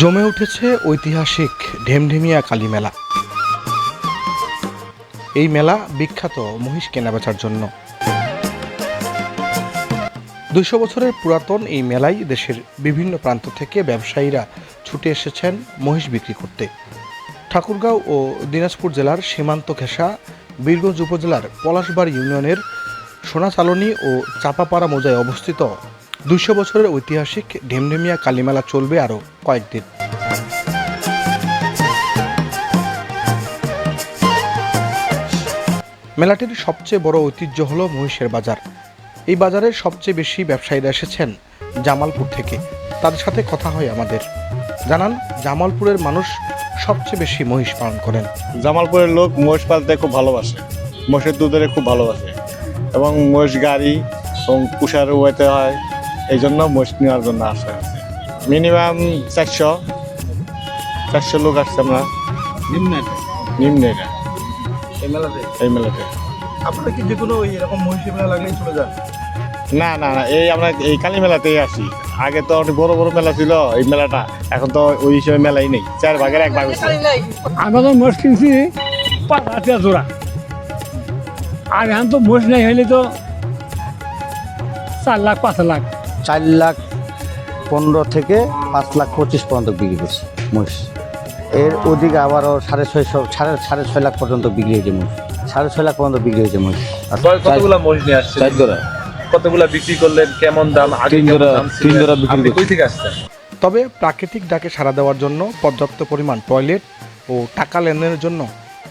জমে উঠেছে ঐতিহাসিক ঢেমঢেমিয়া কালী মেলা। এই মেলা বিখ্যাত মহিষ কেনাবেচার জন্য। দুইশো বছরের পুরাতন এই মেলায় দেশের বিভিন্ন প্রান্ত থেকে ব্যবসায়ীরা ছুটে এসেছেন মহিষ বিক্রি করতে। ঠাকুরগাঁও ও দিনাজপুর জেলার সীমান্ত ঘেঁষা, বীরগঞ্জ উপজেলার পলাশবাড়ি ইউনিয়নের সোনাচালনী ও চাপাপাড়া মোজায় অবস্থিত দুইশো বছরের ঐতিহাসিক ঢেমঢেমিয়া কালীমেলা চলবে আরও কয়েকদিন। মেলাটির সবচেয়ে বড় ঐতিহ্য হল মহিষের বাজার। এই বাজারে সবচেয়ে বেশি ব্যবসায়ীরা এসেছেন জামালপুর থেকে। তাদের সাথে কথা হয় আমাদের। জানান, জামালপুরের মানুষ সবচেয়ে বেশি মহিষ পালন করেন। জামালপুরের লোক মহিষ পালতে খুব ভালোবাসে। মহিষের দুধের খুব ভালোবাসে। এবং মহিষ গাড়ি এবং উয়াতে হয়। এই জন্য মহিষ নেওয়ার জন্য আসে। মিনিমাম চারশো। চারশো লোক আসছে আমরা। নিম্নে এটা, এই মেলাতে? এই মেলাতে। আপনারা কি যে কোনো এরকম মহিষের মেলা লাগলেই চলে যান? না না না এই আমরা এই কালী মেলাতেই আসি। আগে তো অনেক বড় বড় মেলা ছিল এই মেলাটা। এখন তো ওই হিসেবে মেলাই নেই। চার ভাগের এক ভাগ হচ্ছে। আমরা তো মোষ কিনছি পাঁচ হাজার জোড়া। আর এখন তো মোষ নাই হইলে তো চার লাখ পাঁচ লাখ। চার লাখ পনেরো থেকে পাঁচ লাখ পঁচিশ পর্যন্ত বিক্রি করছি মহিষ। এর ওদিকে আবারও সাড়ে ছয়শো সাড়ে সাড়ে ছয় লাখ পর্যন্ত বিক্রি হয়েছে মহিষ। সাড়ে ছয় লাখ পর্যন্ত বিক্রি হয়েছে মহিষ। আর কয়- কতগুলা মহিষ নিয়ে আসছেন? চার জোড়া। কতগুলা বিক্রি করলেন? কেমন দাম? আগে তিন জোড়া- তিন জোড়া বিক্রি কই থেকে আসছেন? তবে প্রাকৃতিক ডাকে সাড়া দেওয়ার জন্য পর্যাপ্ত পরিমাণ টয়লেট ও টাকা লেনদেনের জন্য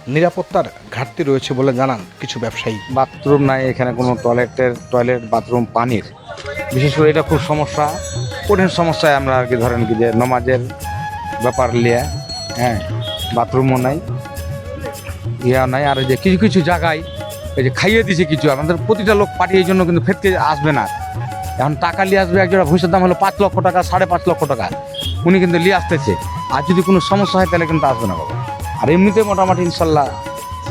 নিরাপত্তার ঘাটতি রয়েছে বলে জানান কিছু ব্যবসায়ী। বাথরুম নাই এখানে কোনো টয়লেটের টয়লেট বাথরুম পানির। বিশেষ করে এটা খুব সমস্যা। কঠিন সমস্যায় আমরা আর কি ধরেন কি যে নমাজের ব্যাপার লিয়ে হ্যাঁ বাথরুমও নাই ইয়া নাই আর যে কিছু কিছু জায়গায় এই যে খাইয়ে দিছে কিছু আমাদের প্রতিটা লোক পার্টি এই জন্য কিন্তু ফেরতে আসবে না। এখন টাকা নিয়ে আসবে একজোড়া ভুষের দাম হলো পাঁচ লক্ষ টাকা সাড়ে পাঁচ লক্ষ টাকা। উনি কিন্তু নিয়ে আসতেছে। আর যদি কোনো সমস্যা হয় তাহলে কিন্তু আসবে না বাবা। আর এমনিতে মোটামুটি ইনশাল্লাহ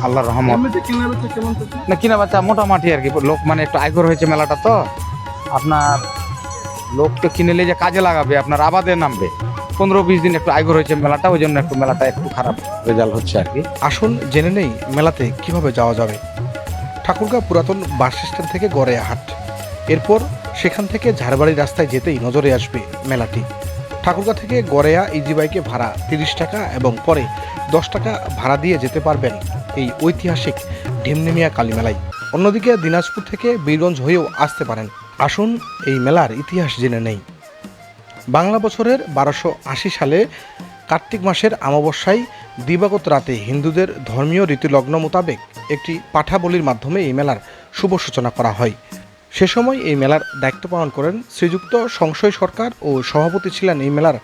আল্লাহ রহমত। না কিনা বাচ্চা মোটামুটি আর কি লোক মানে একটু আয়কর হয়েছে মেলাটা তো। আপনার লোককে কিনে নিয়ে যে কাজে লাগাবে, আপনার আবাদে নামবে, পনেরো বিশ দিন একটু আয়কর হয়েছে মেলাটা, ওই জন্য একটু মেলাটা একটু খারাপ রেজাল্ট হচ্ছে আর কি। আসুন, জেনে নেই মেলাতে কীভাবে যাওয়া যাবে। ঠাকুরগাঁও পুরাতন বাস স্ট্যান্ড থেকে গড়েয়া হাট। এরপর সেখান থেকে ঝাড়বাড়ি রাস্তায় যেতেই নজরে আসবে মেলাটি। ঠাকুরগাঁ থেকে গড়েয়া ইজি বাইকে ভাড়া তিরিশ টাকা এবং পরে দশ টাকা ভাড়া দিয়ে যেতে পারবেন এই ঐতিহাসিক ঢিমনিমিয়া কালী মেলায় অন্যদিকে দিনাজপুর থেকে বীরগঞ্জ হয়েও আসতে পারেন। আসুন, এই মেলার ইতিহাস জেনে নেই। বাংলা বছরের বারোশো আশি সালে কার্তিক মাসের আমাবস্যায় দিবাগত রাতে হিন্দুদের ধর্মীয় রীতিলগ্ন মোতাবেক একটি পাঠাবলির মাধ্যমে এই মেলার শুভ সূচনা করা হয়। সে সময় এই মেলার দায়িত্ব পালন করেন শ্রীযুক্ত সংশয় সরকার ও সভাপতি ছিলেন এই মেলার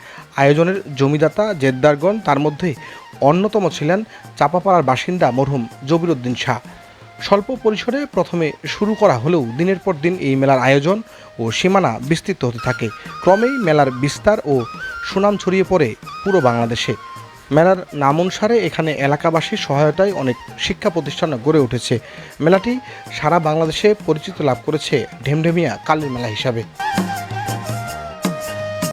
আয়োজনের জমিদাতা জেদ্দারগণ। তার মধ্যে অন্যতম ছিলেন চাপাপাড়ার বাসিন্দা মরহুম জবিরুদ্দিন শাহ। স্বল্প পরিসরে প্রথমে শুরু করা হলেও দিনের পর দিন এই মেলার আয়োজন ও সীমানা বিস্তৃত হতে থাকে। ক্রমেই মেলার বিস্তার ও সুনাম ছড়িয়ে পড়ে পুরো বাংলাদেশে। মেলার নাম অনুসারে এখানে এলাকাবাসীর সহায়তায় অনেক শিক্ষা প্রতিষ্ঠান গড়ে উঠেছে। মেলাটি সারা বাংলাদেশে পরিচিত লাভ করেছে ঢেমঢেমিয়া কালীর মেলা হিসাবে।